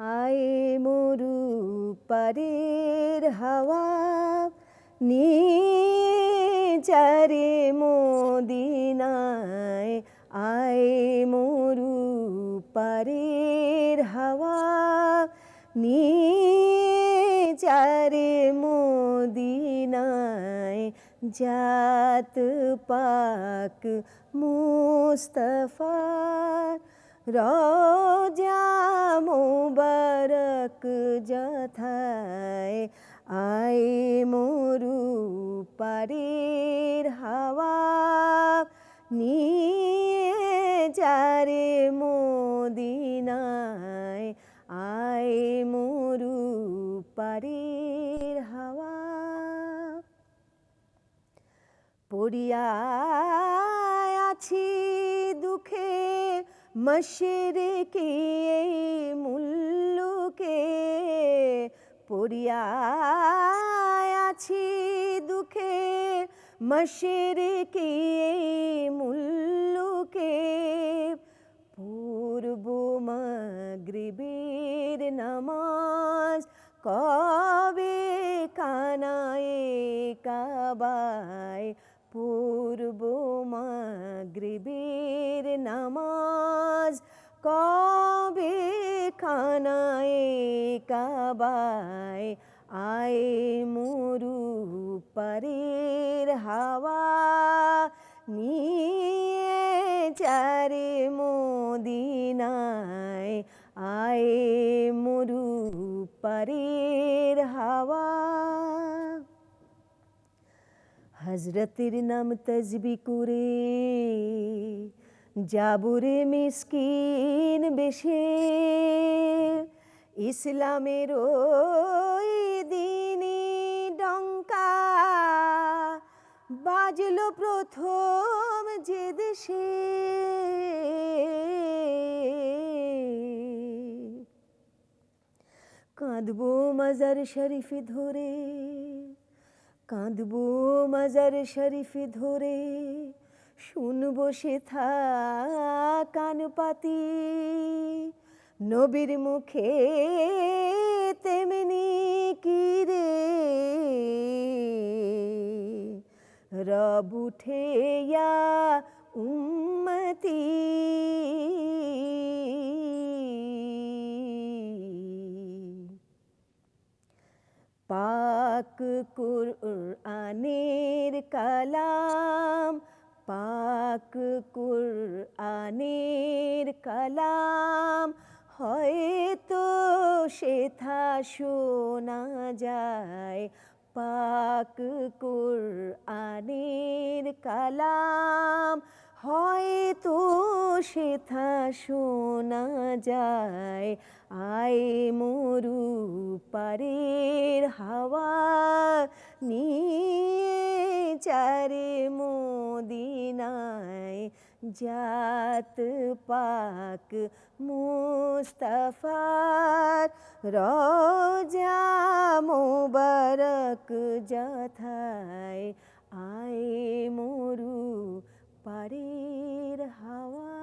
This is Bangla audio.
আয় মরু পারের হাওয়া নিয়ে চারে মদিনায় আয় মরু পারের হাওয়া নিয়ে চারে মদিনায় জাত পাক মুস্তফা রোজা মুবারক যথায় আয় মরু পারের হাওয়া নিয়ে যারে মদিনায় আয় মরু পারের হাওয়া পড়িয়া আছি দুঃখে মশরিকি এই পড়িয়া আছি দুঃখে। মশের এই মুল্লুকে? পূর্ব মাগরিবের নামাজ কবে কানায়ে কাবায়? পূর্ব মাগরিবের নামাজ কবে খানায় কাবায় আয় মরু পারের হাওয়া নিয়ে চারে মদিনায় আয় মরু পারের হাওয়া হজরতের নাম তজবি করে জাবুরে মিসকিন বেশে ইসলামের ওই দিনই ডঙ্কা বাজল প্রথম যে দেশে। কাঁদবো মাজার শরীফ ধরে, কাঁদবো মাজার শরীফ ধরে, শুনব সে থা কান পাতি নবীর মুখে তেমনি কি রে? রব উঠে ইয়া উম্মতি। পাক কুরআনের কালাম, পাক কুরআনের কালাম হয়তো সেথা শোনা যায়। পাক কুরআনের কালাম হয়তো সেথা শোনা যায়। আয় মরু পারের হাওয়া নিয়ে চারে মোদিনায় জাত পাক মুস্তফার রোজা মোবারক যথায় আয় মরু পারির হাওয়া।